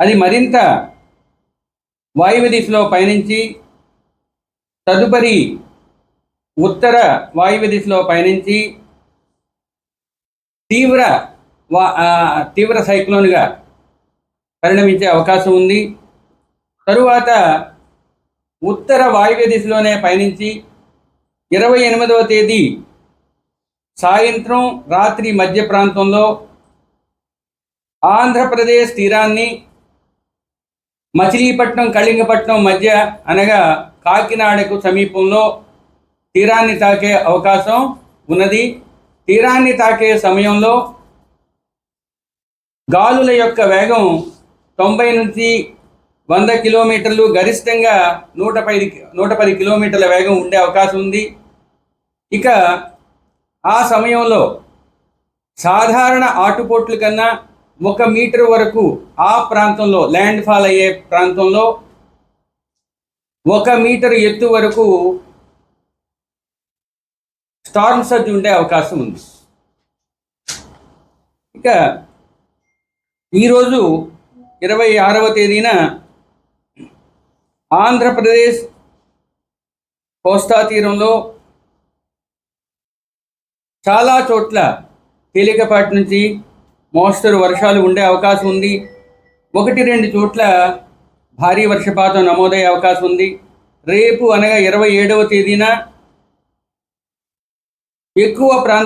అది మరింత వాయువ్య దిశలో పయనించి తదుపరి ఉత్తర వాయువ్య దిశలో పయనించి తీవ్ర వా తీవ్ర సైక్లోన్గా పరిణమించే అవకాశం ఉంది. తరువాత ఉత్తర వాయువ్య దిశలోనే పయనించి ఇరవై ఎనిమిదవ తేదీ సాయంత్రం రాత్రి మధ్య ప్రాంతంలో ఆంధ్రప్రదేశ్ తీరాన్ని మచిలీపట్నం కళింగపట్నం మధ్య అనగా కాకినాడకు సమీపంలో తీరాన్ని తాకే అవకాశం ఉన్నది. తీరాన్ని తాకే సమయంలో గాలుల యొక్క వేగం తొంభై నుంచి వంద కిలోమీటర్లు గరిష్టంగా నూట పది నూట పది కిలోమీటర్ల వేగం ఉండే అవకాశం ఉంది. ఇక ఆ సమయంలో సాధారణ ఆటుపోట్లు కన్నా ఒక మీటర్ వరకు ఆ ప్రాంతంలో ల్యాండ్ ఫాల్ అయ్యే ప్రాంతంలో ఒక మీటర్ ఎత్తు వరకు స్టార్మ్ సర్జ్ ఉండే అవకాశం ఉంది. ఇక ఈరోజు ఇరవై ఆరవ తేదీన ఆంధ్రప్రదేశ్ కోస్తా తీరంలో చాలా చోట్ల తేలికపాటి నుంచి మోస్తరు వర్షాలు ఉండే అవకాశం ఉంది. ఒకటి రెండు చోట్ల భారీ వర్షపాతం నమోదయ్యే అవకాశం ఉంది. రేపు అనగా ఇరవై ఏడవ తేదీన ఎక్కువ ప్రాంత